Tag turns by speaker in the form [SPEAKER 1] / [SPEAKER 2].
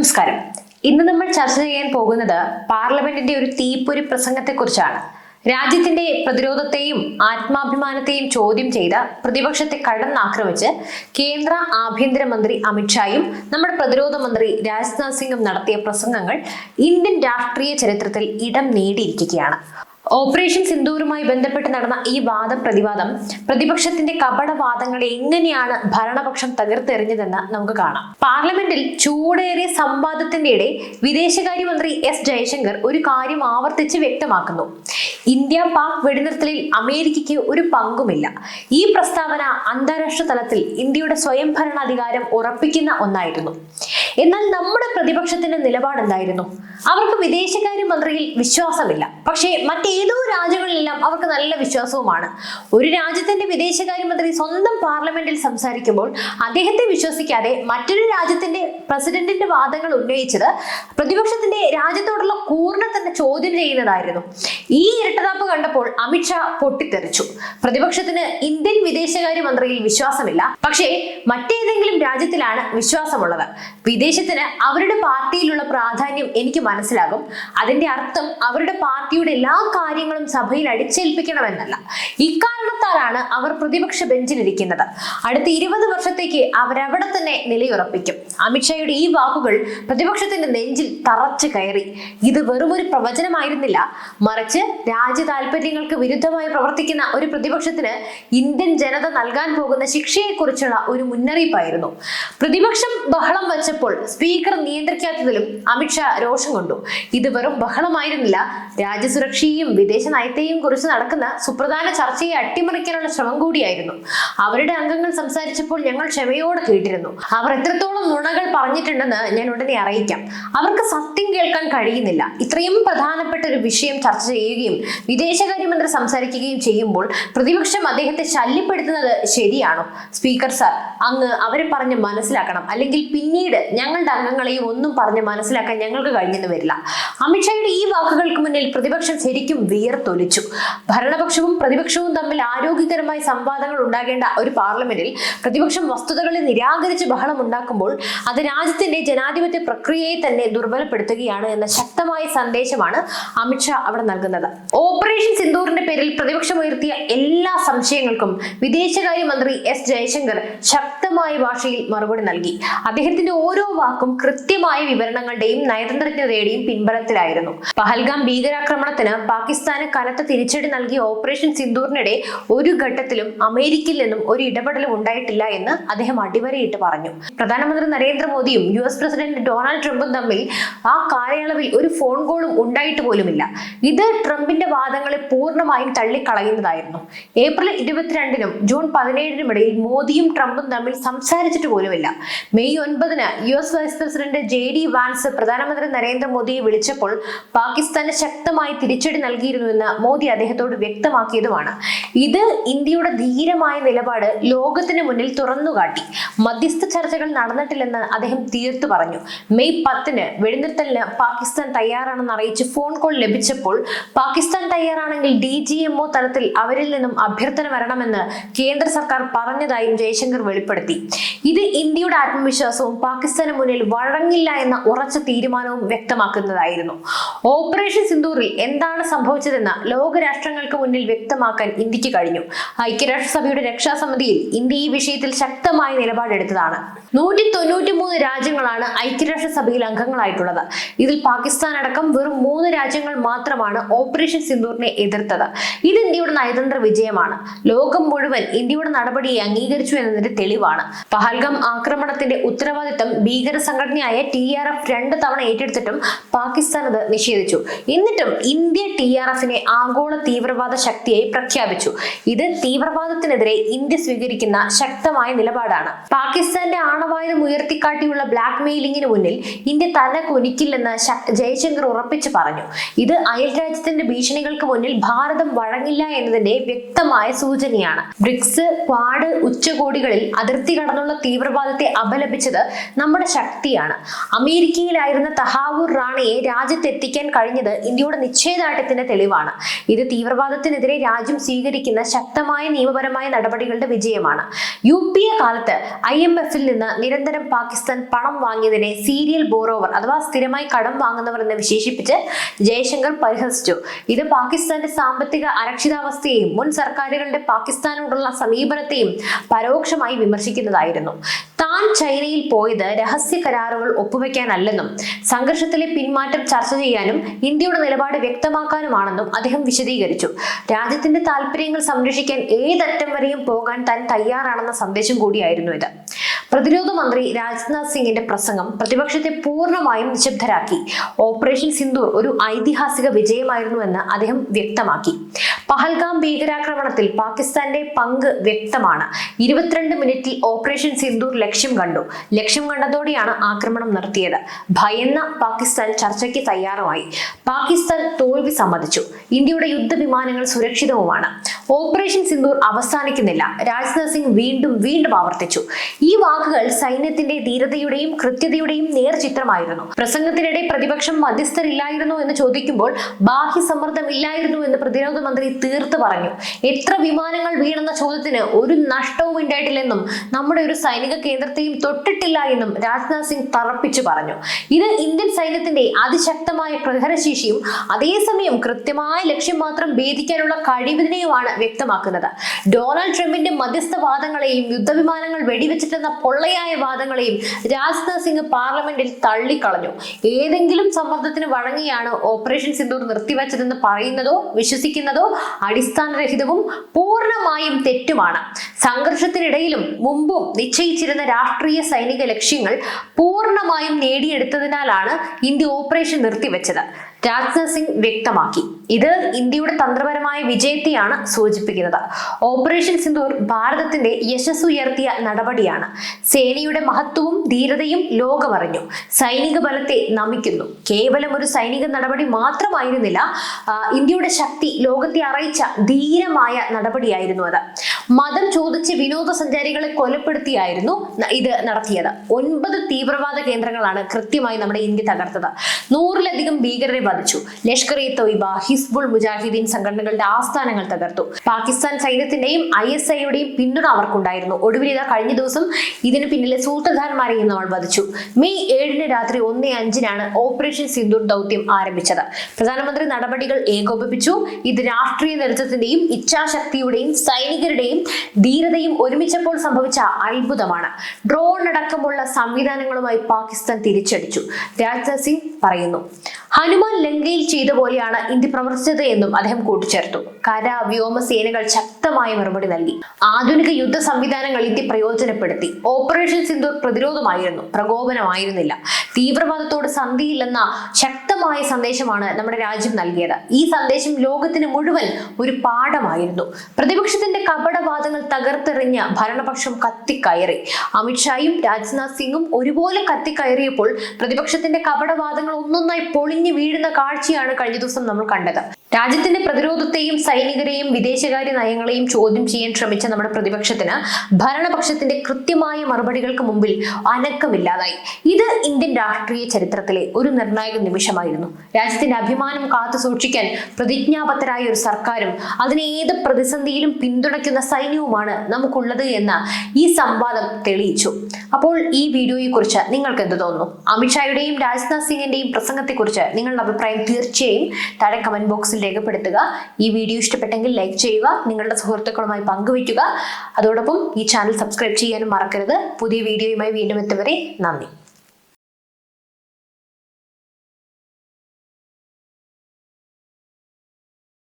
[SPEAKER 1] നമസ്കാരം. ഇന്ന് നമ്മൾ ചർച്ച ചെയ്യാൻ പോകുന്നത് പാർലമെന്റിന്റെ ഒരു തീപ്പൊരി പ്രസംഗത്തെക്കുറിച്ചാണ്. രാജ്യത്തിന്റെ പ്രതിരോധത്തെയും ആത്മാഭിമാനത്തെയും ചോദ്യം ചെയ്ത പ്രതിപക്ഷത്തെ കടന്നാക്രമിച്ച് കേന്ദ്ര ആഭ്യന്തരമന്ത്രി അമിത്ഷായും നമ്മുടെ പ്രതിരോധ മന്ത്രി രാജ്നാഥ് സിംഗും നടത്തിയ പ്രസംഗങ്ങൾ ഇന്ത്യൻ രാഷ്ട്രീയ ചരിത്രത്തിൽ ഇടം നേടിയിരിക്കുകയാണ്. ഓപ്പറേഷൻ സിന്ദൂറുമായി ബന്ധപ്പെട്ട് നടന്ന ഈ വാദം പ്രതിവാദം പ്രതിപക്ഷത്തിന്റെ കപടവാദങ്ങളെ എങ്ങനെയാണ് ഭരണപക്ഷം തകർത്തെറിഞ്ഞതെന്ന് നമുക്ക് കാണാം. പാർലമെന്റിൽ ചൂടേറിയ സംവാദത്തിന്റെ ഇടെ വിദേശകാര്യമന്ത്രി എസ് ജയശങ്കർ ഒരു കാര്യം ആവർത്തിച്ച് വ്യക്തമാക്കുന്നു. ഇന്ത്യ പാക് വെടിനിർത്തലിൽ അമേരിക്കയ്ക്ക് ഒരു പങ്കുമില്ല. ഈ പ്രസ്താവന അന്താരാഷ്ട്ര തലത്തിൽ ഇന്ത്യയുടെ സ്വയം ഭരണാധികാരം ഉറപ്പിക്കുന്ന ഒന്നായിരുന്നു. എന്നാൽ നമ്മുടെ പ്രതിപക്ഷത്തിന്റെ നിലപാട് എന്തായിരുന്നു അവർക്ക് വിദേശകാര്യമന്ത്രിയിൽ വിശ്വാസമില്ല. പക്ഷേ മറ്റേതോ രാജ്യങ്ങളിലെല്ലാം അവർക്ക് നല്ല വിശ്വാസവുമാണ്. ഒരു രാജ്യത്തിന്റെ വിദേശകാര്യമന്ത്രി സ്വന്തം പാർലമെന്റിൽ സംസാരിക്കുമ്പോൾ അദ്ദേഹത്തെ വിശ്വസിക്കാതെ മറ്റൊരു രാജ്യത്തിന്റെ പ്രസിഡന്റിന്റെ വാദങ്ങൾ ഉന്നയിച്ചത് പ്രതിപക്ഷത്തിന്റെ രാജ്യത്തോടുള്ള കൂറിനെ തന്നെ ചോദ്യം ചെയ്യുന്നതായിരുന്നു. ഈ ഇരട്ടതാപ്പ് കണ്ടപ്പോൾ അമിത്ഷാ പൊട്ടിത്തെറിച്ചു. പ്രതിപക്ഷത്തിന് ഇന്ത്യൻ വിദേശകാര്യമന്ത്രിയിൽ വിശ്വാസമില്ല. പക്ഷേ മറ്റേതെങ്കിലും രാജ്യത്തിലാണ് വിശ്വാസമുള്ളത്. വിദേശത്തിന് അവരുടെ പാർട്ടിയിലുള്ള പ്രാധാന്യം എനിക്ക് മനസ്സിലാകും. അതിന്റെ അർത്ഥം അവരുടെ പാർട്ടിയുടെ എല്ലാ കാര്യങ്ങളും സഭയിൽ അടിച്ചേൽപ്പിക്കണമെന്നല്ല ഇക്കാരണത്താലാണ് അവർ പ്രതിപക്ഷ ബെഞ്ചിലിരിക്കുന്നത്. അടുത്ത ഇരുപത് വർഷത്തേക്ക് അവരവിടെ തന്നെ നിലയുറപ്പിക്കും. അമിത്ഷായുടെ ഈ വാക്കുകൾ പ്രതിപക്ഷത്തിന്റെ നെഞ്ചിൽ തറച്ചു കയറി. ഇത് വെറുമൊരു പ്രവചനമായിരുന്നില്ല. മറിച്ച് രാജ്യ താല്പര്യങ്ങൾക്ക് വിരുദ്ധമായി പ്രവർത്തിക്കുന്ന ഒരു പ്രതിപക്ഷത്തിന് ഇന്ത്യൻ ജനത നൽകാൻ പോകുന്ന ശിക്ഷയെക്കുറിച്ചുള്ള ഒരു മുന്നറിയിപ്പായിരുന്നു. പ്രതിപക്ഷം ബഹളം വച്ചപ്പോൾ സ്പീക്കർ നിയന്ത്രിക്കാത്തതിലും അമിത്ഷാ രോഷം കൊണ്ടു. ഇത് വെറും ബഹളമായിരുന്നില്ല. രാജ്യസുരക്ഷയെയും വിദേശ നയത്തെയും കുറിച്ച് നടക്കുന്ന സുപ്രധാന ചർച്ചയെ അട്ടിമറിക്കാനുള്ള ശ്രമം കൂടിയായിരുന്നു. അവരുടെ അംഗങ്ങൾ സംസാരിച്ചപ്പോൾ ഞങ്ങൾ ക്ഷമയോടെ കേട്ടിരുന്നു. അവർ എത്രത്തോളം നുണകൾ പറഞ്ഞിട്ടുണ്ടെന്ന് ഞാൻ ഉടനെ അറിയിക്കാം. അവർക്ക് സത്യം കേൾക്കാൻ കഴിയുന്നില്ല. ഇത്രയും പ്രധാനപ്പെട്ട ഒരു വിഷയം ചർച്ച ചെയ്യുകയും വിദേശകാര്യമന്ത്രി സംസാരിക്കുകയും ചെയ്യുമ്പോൾ പ്രതിപക്ഷം അദ്ദേഹത്തെ ശല്യപ്പെടുത്തുന്നത് ശരിയാണോ? സ്പീക്കർ സാർ അങ്ങ് അവരെ പറഞ്ഞ് മനസ്സിലാക്കണം. അല്ലെങ്കിൽ പിന്നീട് ഞങ്ങളുടെ അംഗങ്ങളെയും ഒന്നും പറഞ്ഞ് മനസ്സിലാക്കാൻ ഞങ്ങൾക്ക് കഴിഞ്ഞെന്ന് വരില്ല. അമിത്ഷായുടെ ഈ വാക്കുകൾക്ക് മുന്നിൽ പ്രതിപക്ഷം ശരിക്കും വിയർത്തൊലിച്ചു. ഭരണപക്ഷവും പ്രതിപക്ഷവും തമ്മിൽ ആരോഗ്യകരമായ സംവാദങ്ങൾ ഉണ്ടാകേണ്ട ഒരു പാർലമെന്റിൽ പ്രതിപക്ഷം വസ്തുതകളെ നിരാകരിച്ച് ബഹളം ഉണ്ടാക്കുമ്പോൾ അത് രാജ്യത്തിന്റെ ജനാധിപത്യ പ്രക്രിയയെ തന്നെ ദുർബലപ്പെടുത്തുകയാണ് എന്ന ശക്തമായ സന്ദേശമാണ് അമിത്ഷാ അവിടെ നൽകുന്നത്. ഓപ്പറേഷൻ സിന്ദൂറിന്റെ പേരിൽ പ്രതിപക്ഷം ഉയർത്തിയ എല്ലാ സംശയങ്ങൾക്കും വിദേശകാര്യമന്ത്രി എസ് ജയശങ്കർ ശക്തമായ ഭാഷയിൽ മറുപടി നൽകി. അദ്ദേഹത്തിന്റെ ഓരോ വാക്കും കൃത്യമായ വിവരണങ്ങളുടെയും നയതന്ത്രജ്ഞതയുടെയും പിൻബലത്തിലായിരുന്നു. പഹൽഗാം ഭീകരാക്രമണത്തിന് പാകിസ്ഥാന് കനത്ത തിരിച്ചടി നൽകിയ ഓപ്പറേഷൻ സിന്ദൂറിനിടെ ഒരു ഘട്ടത്തിലും അമേരിക്കയിൽ നിന്നും ഒരു ഇടപെടലും ഉണ്ടായിട്ടില്ല എന്ന് അദ്ദേഹം അടിവരയിട്ട് പറഞ്ഞു. പ്രധാനമന്ത്രി നരേന്ദ്രമോദിയും യു എസ് പ്രസിഡന്റ് ഡൊണാൾഡ് ട്രംപും തമ്മിൽ ആ കാലയളവിൽ ഒരു ഫോൺ കോളും ഉണ്ടായിട്ട് പോലുമില്ല. ഇത് ട്രംപിന്റെ വാദങ്ങളെ പൂർണമായും തള്ളിക്കളയുന്നതായിരുന്നു. ഏപ്രിൽ ഇരുപത്തിരണ്ടിനും ജൂൺ പതിനേഴിനും ഇടയിൽ മോദിയും ട്രംപും തമ്മിൽ സംസാരിച്ചിട്ട് പോലുമില്ല. മെയ് ഒൻപതിന് U S vice president J D Vance പ്രധാനമന്ത്രി നരേന്ദ്രമോദിയെ വിളിച്ചപ്പോൾ പാകിസ്ഥാന് ശക്തമായി തിരിച്ചടി നൽകിയിരുന്നുവെന്ന് മോദി അദ്ദേഹത്തോട് വ്യക്തമാക്കിയതുമാണ്. ഇത് ഇന്ത്യയുടെ ധീരമായ നിലപാട് ലോകത്തിന് മുന്നിൽ തുറന്നുകാട്ടി. മധ്യസ്ഥ ചർച്ചകൾ നടന്നിട്ടില്ലെന്ന് അദ്ദേഹം തീർത്തു പറഞ്ഞു. മെയ് പത്തിന് വെടിനിർത്തലിന് പാകിസ്ഥാൻ തയ്യാറാണെന്ന് അറിയിച്ച് ഫോൺ കോൾ ലഭിച്ചപ്പോൾ പാകിസ്ഥാൻ തയ്യാറാണെങ്കിൽ ഡി ജി എംഒ തലത്തിൽ അവരിൽ നിന്നും അഭ്യർത്ഥന വരണമെന്ന് കേന്ദ്ര സർക്കാർ പറഞ്ഞതായും ജയശങ്കർ വെളിപ്പെടുത്തി. ഇത് ഇന്ത്യയുടെ ആത്മവിശ്വാസവും പാകിസ്ഥാന് മുന്നിൽ വഴങ്ങില്ല എന്ന ഉറച്ച തീരുമാനവും വ്യക്തമാക്കുന്നതായിരുന്നു. ഓപ്പറേഷൻ സിന്ദൂറിൽ എന്താണ് സംഭവിച്ചതെന്ന് ലോകരാഷ്ട്രങ്ങൾക്ക് മുന്നിൽ വ്യക്തമാക്കാൻ ഇന്ത്യയ്ക്ക് കഴിഞ്ഞു. ഐക്യരാഷ്ട്രസഭയുടെ രക്ഷാസമിതിയിൽ ഇന്ത്യ ഈ വിഷയത്തിൽ ശക്തമായ നിലപാടെടുത്തതാണ്. നൂറ്റി തൊണ്ണൂറ്റി മൂന്ന് രാജ്യങ്ങളാണ് ഐക്യരാഷ്ട്രസഭയിൽ അംഗങ്ങളായിട്ടുള്ളത്. ഇതിൽ പാകിസ്ഥാൻ അടക്കം വെറും മൂന്ന് രാജ്യങ്ങൾ മാത്രമാണ് ഓപ്പറേഷൻ സിന്ദൂറിനെ എതിർത്തത്. ഇത് ഇന്ത്യയുടെ നയതന്ത്ര വിജയമാണ്. ലോകം മുഴുവൻ ഇന്ത്യയുടെ നടപടിയെ അംഗീകരിച്ചു എന്നതിന്റെ തെളിവാണ്. പഹൽഗം ആക്രമണത്തിന്റെ ഉത്തരവാദിത്തം ഭീകര സംഘടനയായ ടി ആർ എഫ് രണ്ട് തവണ ഏറ്റെടുത്തിട്ടും പാകിസ്ഥാൻ അത് നിഷേധിച്ചു. എന്നിട്ടും ഇന്ത്യ ടി ആർ എഫിനെ ആഗോള തീവ്രവാദ ശക്തിയായി പ്രഖ്യാപിച്ചു. ഇത് തീവ്രവാദത്തിനെതിരെ ഇന്ത്യ സ്വീകരിക്കുന്ന ശക്തമായ നിലപാടാണ്. പാകിസ്ഥാന്റെ ആണവായുധം ഉയർത്തിക്കാട്ടിയുള്ള ബ്ലാക്ക് മെയിലിംഗിന് മുന്നിൽ ഇന്ത്യ തല കൊനിക്കില്ലെന്ന് ജയശങ്കർ ഉറപ്പിച്ചു പറഞ്ഞു. ഇത് അയൽരാജ്യത്തിന്റെ ഭീഷണികൾക്ക് മുന്നിൽ ഭാരതം വഴങ്ങില്ല എന്നതിന്റെ വ്യക്തമായ സൂചനയാണ്. ബ്രിക്സ് ക്വാഡ് ഉച്ചകോടികളിൽ അതിർത്തി കടന്നുള്ള തീവ്രവാദത്തെ അപലപിച്ചത് നമ്മുടെ ശക്തിയാണ്. അമേരിക്കയിലായിരുന്ന തഹാവൂർ റാണിയെ രാജ്യത്തെത്തിക്കാൻ കഴിഞ്ഞത് ഇന്ത്യയുടെ നിശ്ചയദാർഢ്യത്തിന്റെ തെളിവാണ്. ഇത് തീവ്രവാദത്തിനെതിരെ രാജ്യം സ്വീകരിക്കുന്ന ശക്തമായ നിയമപരമായ നടപടികളുടെ വിജയമാണ്. യു പി എ കാലത്ത് ഐ എം എഫിൽ നിന്ന് നിരന്തരം പാകിസ്ഥാൻ പണം വാങ്ങിയതിനെ സീരിയൽ ബോറോവർ അഥവാ സ്ഥിരമായി കടം വാങ്ങുന്നവർ എന്ന് വിശേഷിപ്പിച്ച് ജയശങ്കർ പരിഹസിച്ചു. ഇത് പാകിസ്ഥാന്റെ സാമ്പത്തിക അരക്ഷിതാവസ്ഥയെയും മുൻ സർക്കാരുകളുടെ പാകിസ്ഥാനോടുള്ള സമീപനത്തെയും പരോക്ഷമായി വിമർശിക്കുന്നതായിരുന്നു. താൻ ചൈനയിൽ പോയത് രഹസ്യ കരാറുകൾ ഒപ്പുവെക്കാനല്ലെന്നും സംഘർഷത്തിലെ പിന്മാറ്റം ചർച്ച ചെയ്യാനും ഇന്ത്യയുടെ നിലപാട് വ്യക്തമാക്കാനുമാണെന്നും അദ്ദേഹം വിശദീകരിച്ചു. രാജ്യത്തിന്റെ താല്പര്യങ്ങൾ സംരക്ഷിക്കാൻ ഏതറ്റം വരെയും പോകാൻ താൻ തയ്യാറാണെന്ന സന്ദേശം കൂടിയായിരുന്നു ഇത്. പ്രതിരോധ മന്ത്രി രാജ്നാഥ് സിംഗിന്റെ പ്രസംഗം പ്രതിപക്ഷത്തെ പൂർണമായും നിശബ്ദരാക്കി. ഓപ്പറേഷൻ സിന്ദൂർ ഒരു ഐതിഹാസിക വിജയമായിരുന്നുവെന്ന് അദ്ദേഹം വ്യക്തമാക്കി. പഹൽഗാം ഭീകരാക്രമണത്തിൽ പാകിസ്ഥാന്റെ പങ്ക് വ്യക്തമാണ്. ഇരുപത്തിരണ്ട് മിനിറ്റിൽ ഓപ്പറേഷൻ സിന്ദൂർ ലക്ഷ്യം കണ്ടു. ലക്ഷ്യം കണ്ടതോടെയാണ് ആക്രമണം നടത്തിയത്. ഭയന്ന പാകിസ്ഥാൻ ചർച്ചയ്ക്ക് തയ്യാറുമായി. പാകിസ്ഥാൻ തോൽവി സമ്മതിച്ചു. ഇന്ത്യയുടെ യുദ്ധവിമാനങ്ങൾ സുരക്ഷിതവുമാണ്. ഓപ്പറേഷൻ സിന്ദൂർ അവസാനിക്കുന്നില്ല. രാജ്നാഥ് സിംഗ് വീണ്ടും വീണ്ടും ആവർത്തിച്ചു. ഈ വാക്കുകൾ സൈന്യത്തിന്റെ ധീരതയുടെയും കൃത്യതയുടെയും നേർചിത്രമായിരുന്നു. പ്രസംഗത്തിനിടെ പ്രതിപക്ഷം മധ്യസ്ഥരില്ലായിരുന്നു എന്ന് ചോദിക്കുമ്പോൾ ബാഹ്യ സമ്മർദ്ദമില്ലായിരുന്നു എന്ന് പ്രതിരോധ മന്ത്രി തീർത്ത് പറഞ്ഞു. എത്ര വിമാനങ്ങൾ വീണെന്ന ചോദ്യത്തിന് ഒരു നഷ്ടവും ഉണ്ടായിട്ടില്ലെന്നും നമ്മുടെ ഒരു സൈനിക കേന്ദ്രത്തെയും തൊട്ടിട്ടില്ല എന്നും രാജ്നാഥ് സിംഗ് തറപ്പിച്ചു പറഞ്ഞു. ഇത് ഇന്ത്യൻ സൈന്യത്തിന്റെ അതിശക്തമായ പ്രഹരശേഷിയും അതേസമയം കൃത്യമായ ലക്ഷ്യം മാത്രം ഭേദിക്കാനുള്ള കഴിവിനെയുമാണ് വ്യക്തമാക്കുന്നത്. ഡൊണാൾഡ് ട്രംപിന്റെ മധ്യസ്ഥ വാദങ്ങളെയും യുദ്ധവിമാനങ്ങൾ വെടിവെച്ചിട്ടെന്ന പൊള്ളയായ വാദങ്ങളെയും രാജ്നാഥ് സിംഗ് പാർലമെന്റിൽ തള്ളിക്കളഞ്ഞു. ഏതെങ്കിലും സമ്മർദ്ദത്തിന് വഴങ്ങിയാണ് ഓപ്പറേഷൻ സിന്ദൂർ നിർത്തിവെച്ചതെന്ന് പറയുന്നതോ വിശ്വസിക്കുന്നതോ അടിസ്ഥാനരഹിതവും പൂർണമായും തെറ്റുമാണ്. സംഘർഷത്തിനിടയിലും മുമ്പും നിശ്ചയിച്ചിരുന്ന രാഷ്ട്രീയ സൈനിക ലക്ഷ്യങ്ങൾ പൂർണമായും നേടിയെടുത്തതിനാലാണ് ഇന്ത്യ ഓപ്പറേഷൻ നിർത്തിവെച്ചത്. രാജ്നാഥ് സിംഗ് വ്യക്തമാക്കി. ഇത് ഇന്ത്യയുടെ തന്ത്രപരമായ വിജയത്തെയാണ് സൂചിപ്പിക്കുന്നത്. ഓപ്പറേഷൻ സിന്ദൂർ ഭാരതത്തിന്റെ യശസ് ഉയർത്തിയ നടപടിയാണ്. സേനയുടെ മഹത്വവും ധീരതയും ലോകമറിഞ്ഞു. സൈനിക ബലത്തെ നമിക്കുന്നു. കേവലം ഒരു സൈനിക നടപടി മാത്രമായിരുന്നില്ല ഇന്ത്യയുടെ ശക്തി ലോകത്തെ അറിയിച്ച ധീരമായ നടപടിയായിരുന്നു അത്. മതം ചോദിച്ച് വിനോദസഞ്ചാരികളെ കൊലപ്പെടുത്തിയായിരുന്നു ഇത് നടത്തിയത്. ഒൻപത് തീവ്രവാദ കേന്ദ്രങ്ങളാണ് കൃത്യമായി നമ്മുടെ ഇന്ത്യ തകർത്തത്. നൂറിലധികം ഭീകരരെ വധിച്ചു. ലഷ്കർ ഇ തൊയ്ബ ഹിസ്ബുൾ മുജാഹിദീൻ സംഘടനകളുടെ ആസ്ഥാനങ്ങൾ തകർത്തു. പാകിസ്ഥാൻ സൈന്യത്തിന്റെയും ഐ എസ് ഐയുടെയും പിന്തുണ അവർക്കുണ്ടായിരുന്നു. ഒടുവിൽ ഇതാ കഴിഞ്ഞ ദിവസം ഇതിന് പിന്നിലെ സൂത്രധാരന്മാരെയും നമ്മൾ വധിച്ചു. മെയ് ഏഴിന് രാത്രി ഒന്ന് അഞ്ചിനാണ് ഓപ്പറേഷൻ സിന്ദൂർ ദൗത്യം ആരംഭിച്ചത്. പ്രധാനമന്ത്രി നടപടികൾ ഏകോപിപ്പിച്ചു. ഇത് രാഷ്ട്രീയ നേതൃത്വത്തിന്റെയും ഇച്ഛാശക്തിയുടെയും സൈനികരുടെയും ധീരതയും ഒരുമിച്ചപ്പോൾ സംഭവിച്ച അത്ഭുതമാണ്. ഡ്രോൺ അടക്കമുള്ള സംവിധാനങ്ങളുമായി പാകിസ്ഥാൻ തിരിച്ചടിച്ചു രാജ്നാഥ് സിംഗ് പറയുന്നു. ഹനുമാൻ ലങ്കയിൽ ചെയ്ത പോലെയാണ് ഇന്ത്യ പ്രവർത്തിച്ചത് എന്നും അദ്ദേഹം കൂട്ടിച്ചേർത്തു. കര വ്യോമ സേനകൾ ശക്തമായ മറുപടി നൽകി. ആധുനിക യുദ്ധ സംവിധാനങ്ങൾ ഇന്ത്യ പ്രയോജനപ്പെടുത്തി. ഓപ്പറേഷൻ സിന്ദൂർ പ്രതിരോധമായിരുന്നു പ്രകോപനമായിരുന്നില്ല. തീവ്രവാദത്തോട് സന്ധിയില്ലെന്ന ശക്തമായ സന്ദേശമാണ് നമ്മുടെ രാജ്യം നൽകിയത്. ഈ സന്ദേശം ലോകത്തിന് മുഴുവൻ ഒരു പാഠമായിരുന്നു. പ്രതിപക്ഷത്തിന്റെ കപടവാദങ്ങൾ തകർത്തെറിഞ്ഞ ഭരണപക്ഷം കത്തിക്കയറി. അമിത്ഷായും രാജ്നാഥ് സിംഗും ഒരുപോലെ കത്തിക്കയറിയപ്പോൾ പ്രതിപക്ഷത്തിന്റെ കപടവാദങ്ങൾ ഒന്നൊന്നായി പൊളിഞ്ഞു വീഴുന്ന കാഴ്ചയാണ് കഴിഞ്ഞ ദിവസം നമ്മൾ കണ്ടത്. രാജ്യത്തിന്റെ പ്രതിരോധത്തെയും സൈനികരെയും വിദേശകാര്യ നയങ്ങളെയും ചോദ്യം ചെയ്യാൻ ശ്രമിച്ച നമ്മുടെ പ്രതിപക്ഷത്തിന് ഭരണപക്ഷത്തിന്റെ കൃത്യമായ മറുപടികൾക്ക് മുമ്പിൽ അനക്കമില്ലാതായി. ഇത് ഇന്ത്യൻ രാഷ്ട്രീയ ചരിത്രത്തിലെ ഒരു നിർണായക നിമിഷമായിരുന്നു. രാജ്യത്തിന്റെ അഭിമാനം കാത്തു സൂക്ഷിക്കാൻ പ്രതിജ്ഞാബദ്ധരായ ഒരു സർക്കാരും അതിനെ ഏത് പ്രതിസന്ധിയിലും പിന്തുണയ്ക്കുന്ന സൈന്യവുമാണ് നമുക്കുള്ളത് എന്ന് ഈ സംവാദം തെളിയിച്ചു. അപ്പോൾ ഈ വീഡിയോയെ കുറിച്ച് നിങ്ങൾക്ക് എന്ത് തോന്നുന്നു അമിത്ഷായുടെയും രാജ്നാഥ് സിംഗിന്റെയും പ്രസംഗത്തെ കുറിച്ച് നിങ്ങളുടെ അഭിപ്രായം തീർച്ചയായും താഴെ കമന്റ് ബോക്സിൽ രേഖപ്പെടുത്തുക. ഈ വീഡിയോ ഇഷ്ടപ്പെട്ടെങ്കിൽ ലൈക്ക് ചെയ്യുക നിങ്ങളുടെ സുഹൃത്തുക്കളുമായി പങ്കുവയ്ക്കുക. അതോടൊപ്പം ഈ ചാനൽ സബ്സ്ക്രൈബ് ചെയ്യാനും മറക്കരുത്. പുതിയ വീഡിയോയുമായി വീണ്ടും എത്തുവരെ നന്ദി.